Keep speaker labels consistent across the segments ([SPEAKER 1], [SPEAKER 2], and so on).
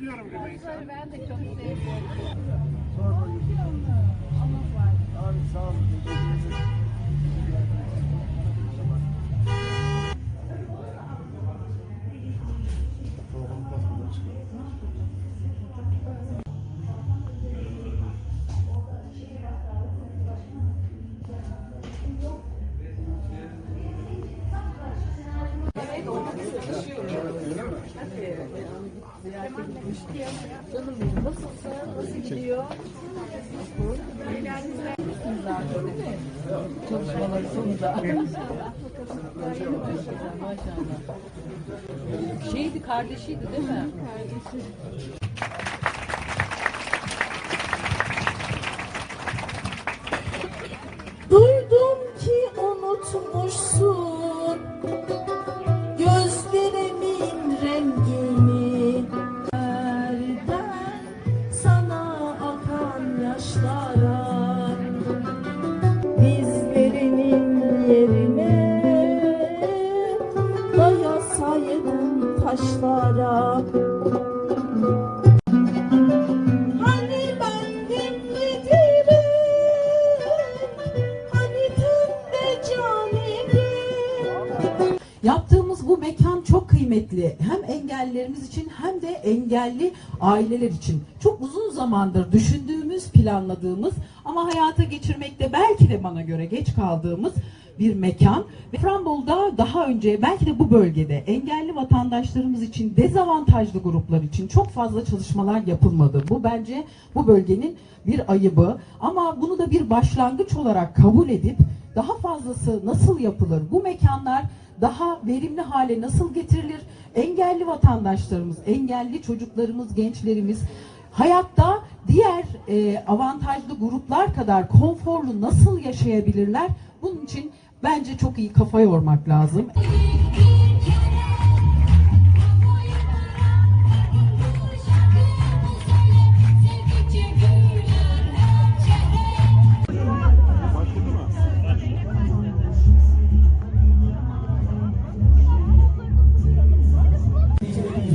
[SPEAKER 1] biliyorum Rümeysa.
[SPEAKER 2] Ben de çok seviyorum.
[SPEAKER 3] Abi sağ olun.
[SPEAKER 2] Canım benim nasılsın? Nasıl gidiyor?
[SPEAKER 4] Çalışmaları sonunda. Maşallah. Şeydi kardeşiydi değil mi?
[SPEAKER 5] Duydum taşlara Hani
[SPEAKER 6] Yaptığımız bu mekan çok kıymetli. Hem engellilerimiz için hem de engelli aileler için. Çok uzun zamandır düşündüğümüz, planladığımız ama hayata geçirmekte belki de bana göre geç kaldığımız bir mekan. Ve Frambol'da daha önce belki de bu bölgede engelli vatandaşlarımız için, dezavantajlı gruplar için çok fazla çalışmalar yapılmadı. Bu bence bu bölgenin bir ayıbı. Ama bunu da bir başlangıç olarak kabul edip daha fazlası nasıl yapılır? Bu mekanlar daha verimli hale nasıl getirilir? Engelli vatandaşlarımız, engelli çocuklarımız, gençlerimiz hayatta diğer e, avantajlı gruplar kadar konforlu nasıl yaşayabilirler? Bunun için bence çok iyi kafa yormak lazım.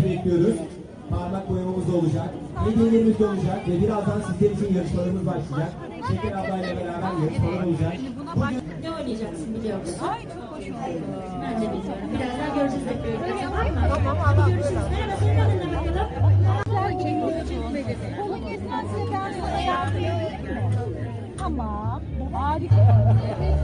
[SPEAKER 7] Bekliyoruz. Parmak boyamamız da olacak. Hediyelerimiz de olacak ve birazdan sizler için yarışmalarımız başlayacak. Şeker ablayla beraber yarışmalar olacak.
[SPEAKER 8] Ne oynayacaksın biliyor musun? Ay çok hoş oldu. Ben de biliyorum. Birazdan göreceğiz hep birlikte. Tamam mı? Tamam Hadi görüşürüz. Merhaba senin adın ne bakalım?
[SPEAKER 2] Kolu kesmezse ben sana yardım edeyim mi? Tamam. Harika. Evet.